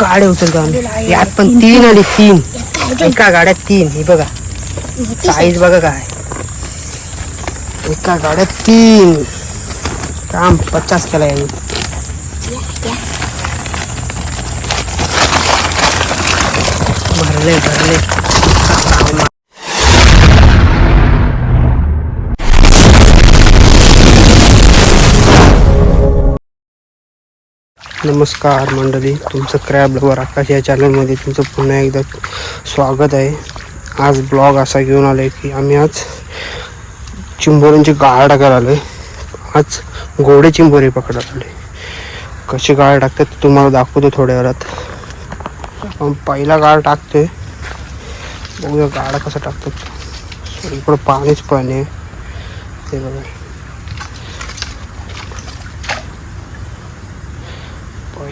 गाड्या उचलतो आम्ही. यात पण तीन आली तीन. एका गाड्यात तीन. हे बघा. साईज बघा काय. एका गाड्यात तीन. काम पचास केला यांनी. भरले भरले नमस्कार मंडळी तुमचं क्रॅब लवर आकाश या चॅनलमध्ये तुमचं पुन्हा एकदा स्वागत आहे. आज ब्लॉग असा घेऊन आलो आहे की आम्ही आज चिंबोऱ्यांची गाळ टाकायला आलो आहे आज गोडे चिंबोरे पकडायला आले कशी गाळ टाकतात ते तुम्हाला दाखवतो थोड्या वेळात. आपण पहिला गाळ टाकतोय. बघूया गाळ कसा टाकतात. इकडं पाणीच पाणी आहे. ते बघा.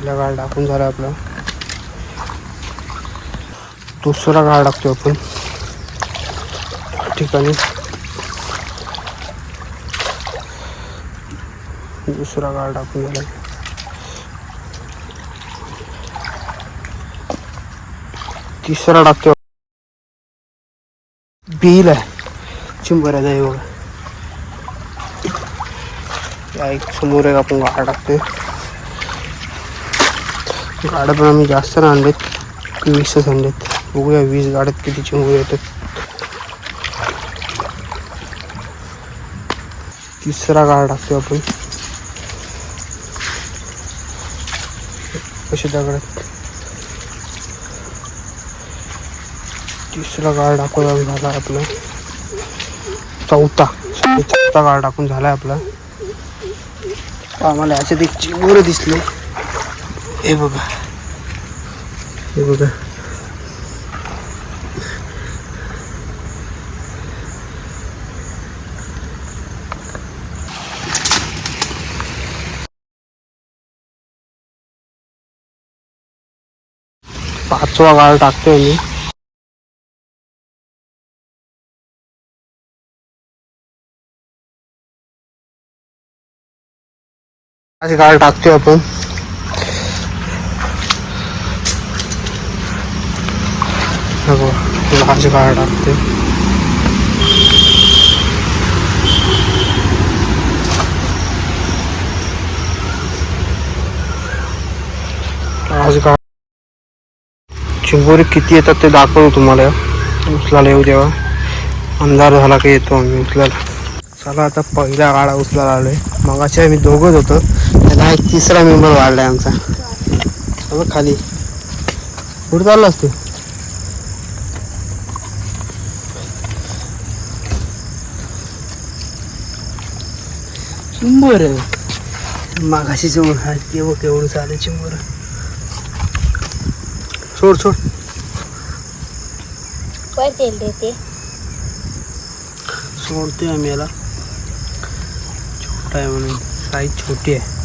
पहिला गाळ टाकून झाला आपला. दुसरा गाळ टाकतो आपण. ठिकाणी. दुसरा गाळ टाकून झाला. तिसरा टाकतो बिल आहे. चिंबऱ्या आहे बघा. एक समोर एक आपण गाळ टाकतोय. गाड्या पण आम्ही जास्त नाही आणलेत वीसच आणलेत बघूया वीस गाड्यात किती चिंबोरे येतात. तिसरा गाड टाकतो आपण. कशी दगडात. तिसरा गाळ टाकून झाला आपला. चौथा. चौथा गाळ टाकून झाला आपला. आम्हाला याच्यात एक चिंबोरं दिसले. हे बघा. हे बघा. पाचवा गाळ टाकतोय मी. गाळ टाकतोय आपण. लाच गाळ टाकते आज गाळ चिंबोरी किती येतात ते दाखवतो तुम्हाला. उचलायला येऊ देवा अंधार झाला की येतो आम्ही उचलायला. चला आता पहिला गाडा उचलायला आलोय. मगाशी आम्ही दोघंच होतो. त्याला एक तिसरा मेंबर वाढलाय आमचा. बघ खाली. कुठं चाललास तू? चिंबर मागाशी जवळ हा ते बघ एवढं चालेल चिंबर सोड सोड. काय तेल देते सोडतोय आम्ही याला. छोटा आहे म्हणून. साईज छोटी आहे.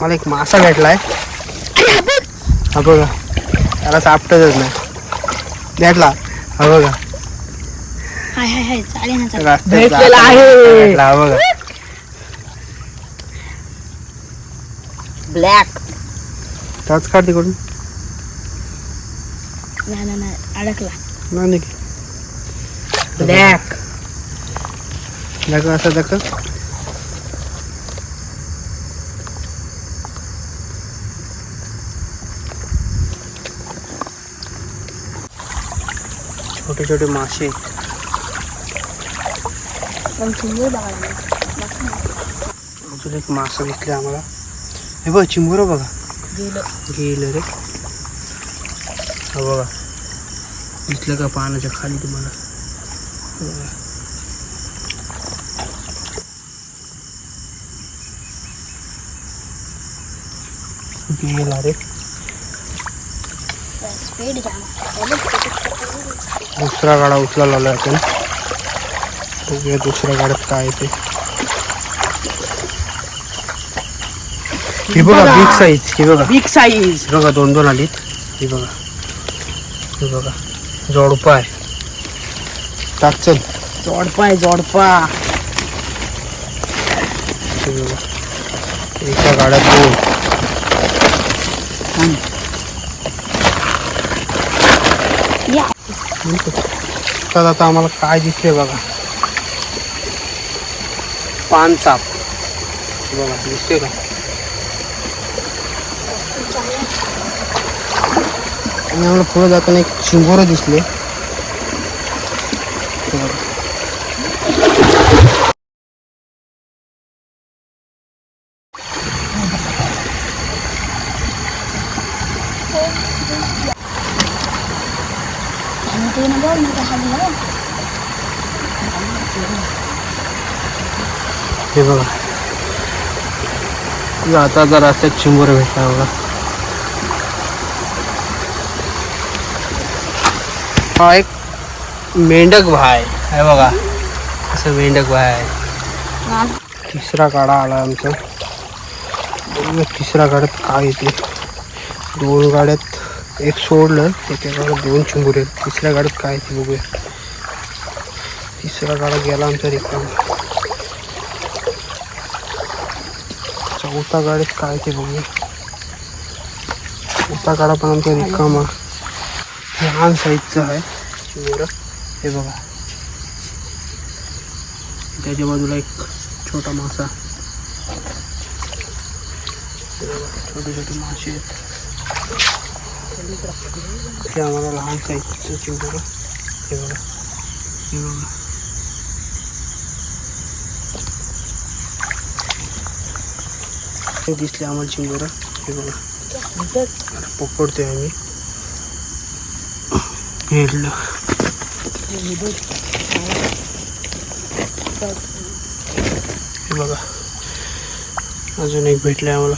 मला एक मासा भेटलाय. हा बघा. त्याला सापटतच नाही. भेटला. हा बघा. हाय हाय हाय चालेल ना चालेल. रस्त्यात भेटलेला आहे. भेटला, हा बघा. ब्लॅक टाच काढ तिकडून. नाही नाही नाही अडकला. नाही निघ. ब्लॅक दाखव असं दाखव छोटे छोटे मासे. अजून एक मासा दिसले आम्हाला. हे बघ चिंबर बघा. गेलं रे. हा बघा. दिसलं का पाण्याच्या खाली तुम्हाला? गेला रे. दुसरा गाडा उचला लावला आपण बघूया दुसऱ्या गाड्यात काय ते. हे बघा बिग साईज हे बघा. बिग साईज बघा दोन दोन आलीत. हे बघा. हे बघा. जोडपाय. आहे टाक चल. जोडपा आहे जोडपा. हे एका गाड्यात दोन. तर आता आम्हाला काय दिसते बघा. पान साप बघा दिसतोय का? आणि आम्हाला पुढे जाताना एक चिंबोरं दिसले हे बघा. आणि ते ना बघ ना खाली बघ. हे बघा. आता जर रस्त्यात चिंबोर भेटला बघा. हा एक मेंढक भाय आहे बघा. असं मेंढक भाय आहे तिसरा काडा आला आमचा. बघूया तिसऱ्या गाड्यात काय येते. दोन गाड्यात एक सोडलं एका गाड्यात दोन चिंबूर आहेत. तिसऱ्या गाड्यात काय येते बघूया. तिसरा गाडा गेला आमचा रिकाम. उता गाडीत काय ते बघूया. उता गाडा पण आमचा रिकामा लहान साईजचं आहे. चिंबुरं हे बघा. त्याच्या बाजूला एक छोटा मासा. छोटे छोटे मासे आहेत. हे आम्हाला लहान साईजचं चिंबोरं हे बघा. हे बघा. दिसले आम्हाला चिंबोरं हे बघा आता पकडतोय आम्ही भेटलं हे बघा अजून एक भेटले आम्हाला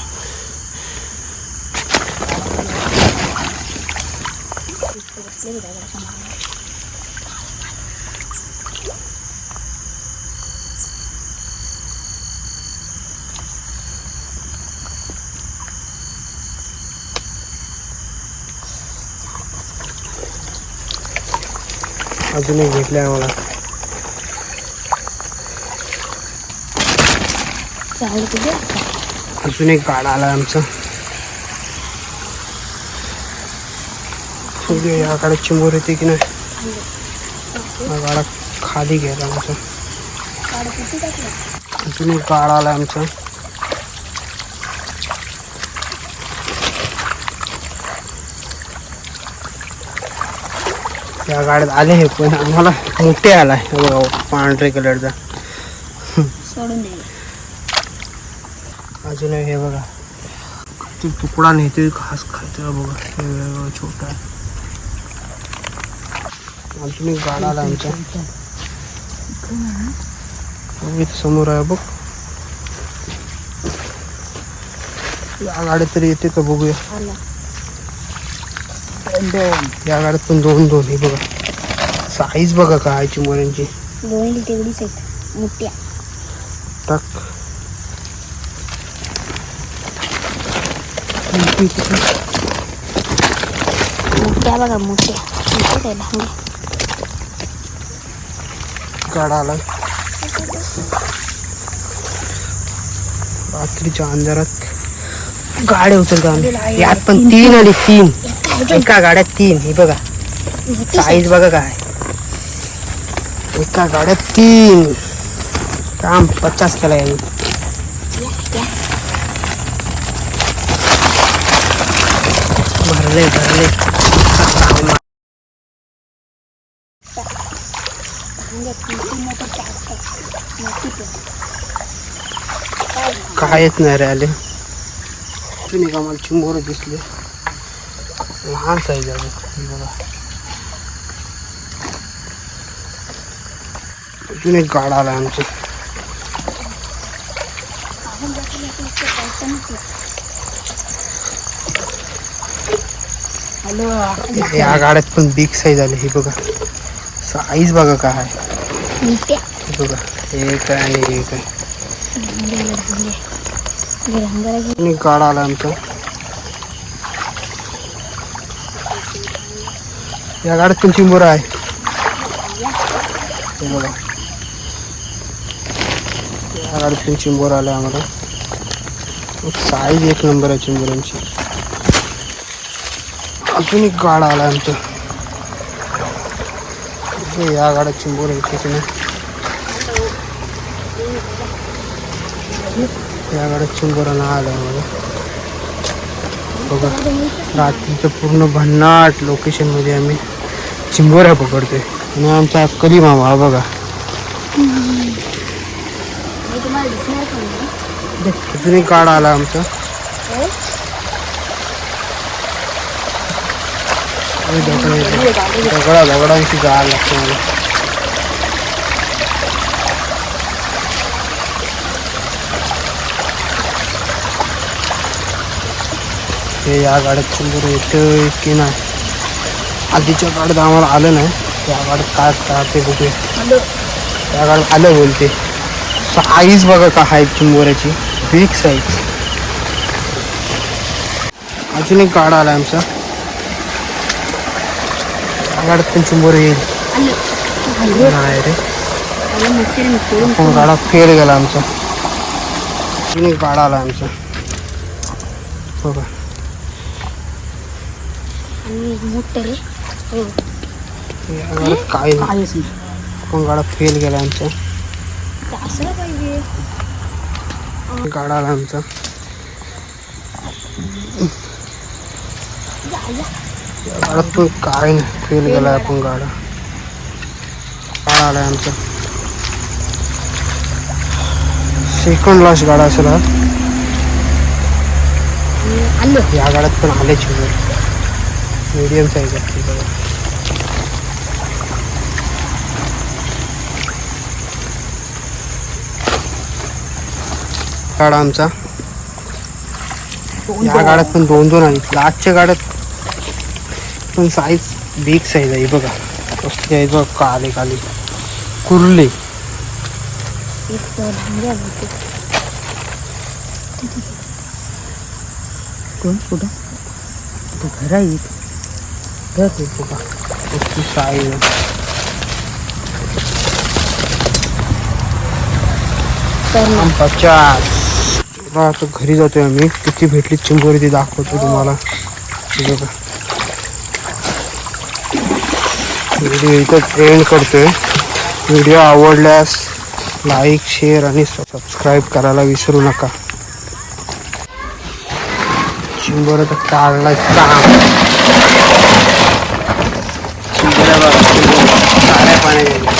अजून एक भेटले आम्हाला. अजून एक गाडा आला आमचा. या गाड्यात चिंबोर येते की नाही? हा गाडा खाली गेला आमचा. अजून एक गाडा आला आमचा. या गाड्यात आले हे पण आम्हाला मोठे आलाय. बघा, पांढरे कलरचा अजून हे बघा. ते तुकडा नेते घास खायचं बघा. हे छोटा. आहे. अजून एक गाडा आला आमचा. समोर आहे बघ. या गाड्यात तरी येते का बघूया. आला दोन. या गाड्यात पण दोन दोन हे बघा. साईज बघा काय चिंबोऱ्यांची दोन्ही तेवढीच आहेत. मोठ्या. टाक. मोठ्या बघा मोठ्या. मोठ्या काय लहान गाडा आला रात्रीच्या अंधारात गाड्या उचलतात यात पण तीन आली तीन. एका गाड्यात तीन हे बघा. साईज बघा काय. एका गाड्यात तीन. काम पचास केला यांनी. भरले भरले. काय येत नाही रे आले. एक आम्हाला चिंबोर दिसले. लहान साईज आहे. हे बघा. अजून एक गाडा आला आमचा. हॅलो. या गाड्यात पण बिग साईज आली. ही बघा. साईज बघा काय बघा. एक आहे आणि एक आहे गाडा आला आमचा. या गाड्यात पण चिंबोरा आहे. बघा या गाडीत पण चिंबोरा आला आम्हाला. साईज एक नंबर आहे चिंबोरांची. अजून एक गाडा आला आमचं. या गाड्या चिंबोर आहे ना या गाड्यात चिंबोरा आलं मला बघा. रात्रीचं पूर्ण भन्नाट लोकेशनमध्ये आम्ही चिंबोऱ्या पकडतोय. आणि आमचा अक्कली मामा हा बघा. अजून एक काढ आला आमचा. दगडा दगडांची जाळ लागते मला. हे या गाड्यात चिंबोर येतं की नाही? आधीच्या गाडीत आम्हाला आलं नाही. त्या गाडीत काय काय ते कुठे त्या गाडीत आलं बोलते साईज बघा का आहे चिंबोऱ्याची. बिग साईज अजून एक गाडा आला आमचा. त्या गाडीत पण चिंबोर येईल. नाही रे. गाडा फेल गेला आमचा. अजून एक गाडा आला आमचा. बघा. मोठं रे. हो. काय नाही काहीच नाही पण गाडा फेल गेला आमचा. असलं पाहिजे. गाडा आला आमचा. या, गाड्यात पण काय नाही. फेल गेला आपण गाडा. गाडा आला आमचा. सेकंड लास्ट गाडा असेल हा. आलं. या गाड्यात पण आले चिंबर मीडियम साईज आहे. ती बघा गाडा आमचा या गाड्यात पण दोन दोन आहेत आजच्या गाड्यात पण साईज बिग साईज आहे. बघा. कसली आहे. बघ काले काले. कुर्ले. कोण कुठं? तो घर आहे घर po बघा कसली tayo. तर आम पचास बघा आता घरी जातोय आम्ही किती भेटली चिंबोरी ती दाखवतो तुम्हाला व्हिडिओ इथं एंड करतोय व्हिडिओ आवडल्यास लाईक शेअर आणि सबस्क्राईब करायला विसरू नका चिंबोऱ्याचा काढला काम चिंबोऱ्या बघा चिंबोऱ्या. काळ्या पाण्याच्या